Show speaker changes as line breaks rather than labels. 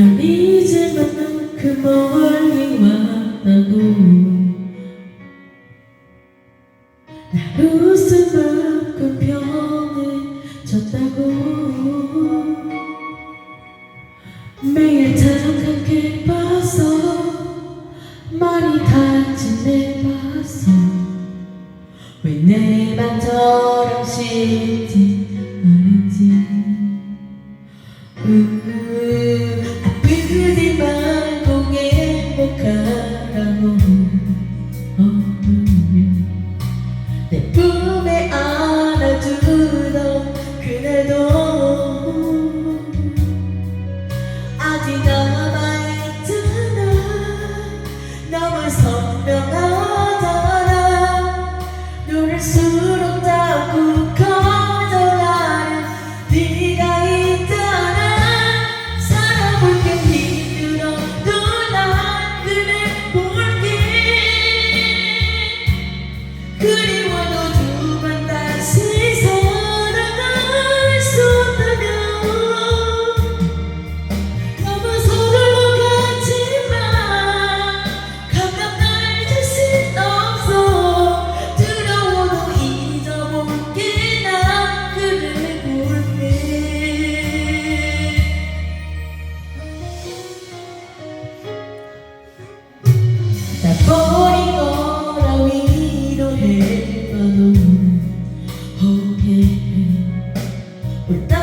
난 이제 만난 그 멀리 왔다고 날 웃을 만큼 편해졌다고 매일 타락하게 봐서 많이 다짐해 봐서 왜 내 맘처럼 시지？ Yeah.